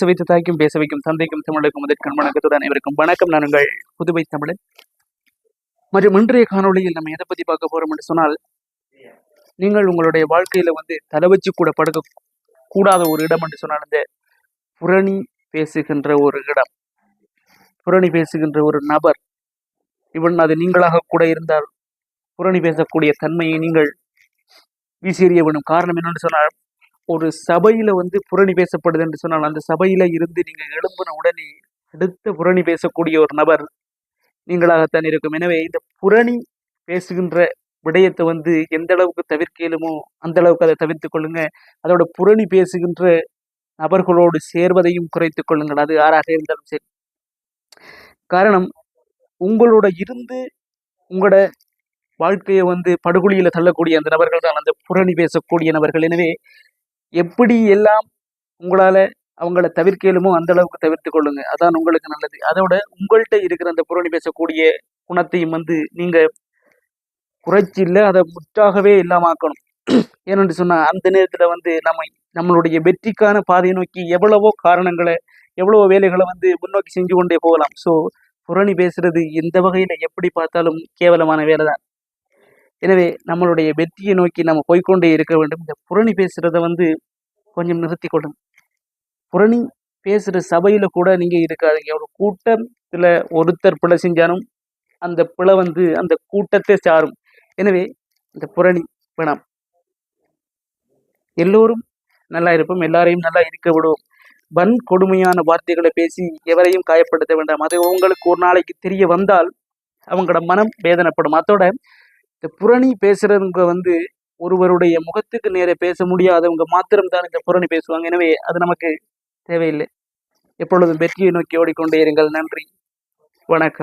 பேச வைத்து தாய்க்கும் பேச வைக்கும் தந்தைக்கும் தமிழுக்கும் முதற்கண் வணக்கத்துடன் அனைவருக்கும் வணக்கம். நான் உங்கள் புதுவை தமிழன். மற்றும் இன்றைய காணொலியில் நம்ம எதை பத்தி பார்க்க போறோம் என்று சொன்னால் நீங்கள் உங்களுடைய வாழ்க்கையில வந்து தலை வச்சு கூட படுக்க கூடாத ஒரு இடம் என்று சொன்னால் இந்த புரணி பேசுகின்ற ஒரு இடம். புரணி பேசுகின்ற ஒரு நபர். இவன் அது நீங்களாக கூட இருந்தால் புரணி பேசக்கூடிய தன்மையை நீங்கள் வீசியறிய வேண்டும் காரணம் என்னன்னு சொன்னால் ஒரு சபையில வந்து புரணி பேசப்படுது என்று சொன்னால் அந்த சபையில இருந்து நீங்க எழும்பின உடனே அடுத்த புரணி பேசக்கூடிய ஒரு நபர் நீங்களாகத்தான் இருக்கும். எனவே இந்த புரணி பேசுகின்ற விடயத்தை வந்து எந்த அளவுக்கு தவிர்க்க இயலுமோ அந்த அளவுக்கு அதை தவிர்த்து கொள்ளுங்க. அதோட புரணி பேசுகின்ற நபர்களோடு சேர்வதையும் குறைத்துக் கொள்ளுங்கள். அது யாராக இருந்தாலும் சரி. காரணம் உங்களோட இருந்து உங்களோட வாழ்க்கையை வந்து படுகொலியில் தள்ளக்கூடிய அந்த நபர்கள் தான் அந்த புரணி பேசக்கூடிய நபர்கள். எனவே எப்படி எல்லாம் உங்களால அவங்கள தவிர்க்க இயலுமோ அந்த அளவுக்கு தவிர்த்து கொள்ளுங்க. அதான் உங்களுக்கு நல்லது. அதோட உங்கள்கிட்ட இருக்கிற அந்த புரணி பேசக்கூடிய குணத்தையும் வந்து நீங்க குறைச்சி இல்லை அதை முற்றாகவே இல்லாமாக்கணும் ஏனென்று சொன்னா அந்த நேரத்துல வந்து நம்ம நம்மளுடைய வெற்றிக்கான பாதையை நோக்கி எவ்வளவோ காரணங்களை எவ்வளவோ வேலைகளை வந்து முன்னோக்கி செஞ்சு கொண்டே போகலாம். ஸோ புரணி பேசுறது எந்த வகையில எப்படி பார்த்தாலும் கேவலமான வேலை தான் எனவே நம்மளுடைய வெற்றியை நோக்கி நம்ம போய்க்கொண்டே இருக்க வேண்டும். இந்த புரணி பேசுறத வந்து கொஞ்சம் நிறுத்தி கொள்ளும். புரணி பேசுற சபையில கூட நீங்க இருக்காதீங்க. ஒரு கூட்டத்துல ஒருத்தர் பிழை செஞ்சாலும் அந்த பிழை வந்து அந்த கூட்டத்தை சாரும். எனவே இந்த புரணி வேணாம் எல்லோரும் நல்லா இருப்போம். எல்லாரையும் நல்லா இருக்க விடுவோம். வன் கொடுமையான வார்த்தைகளை பேசி எவரையும் காயப்படுத்த வேண்டாம். அது உங்களுக்கு ஒரு நாளைக்கு தெரிய வந்தால் அவங்களோட மனம் வேதனைப்படும். அதோட இந்த புரணி பேசுறவங்க வந்து ஒருவருடைய முகத்துக்கு நேரே பேச முடியாதவங்க மாத்திரம்தான் இந்த புரணி பேசுவாங்க. எனவே அது நமக்கு தேவையில்லை. எப்பொழுதும் வெற்றியை நோக்கி ஓடிக்கொண்டே இருங்கள். நன்றி. வணக்கம்.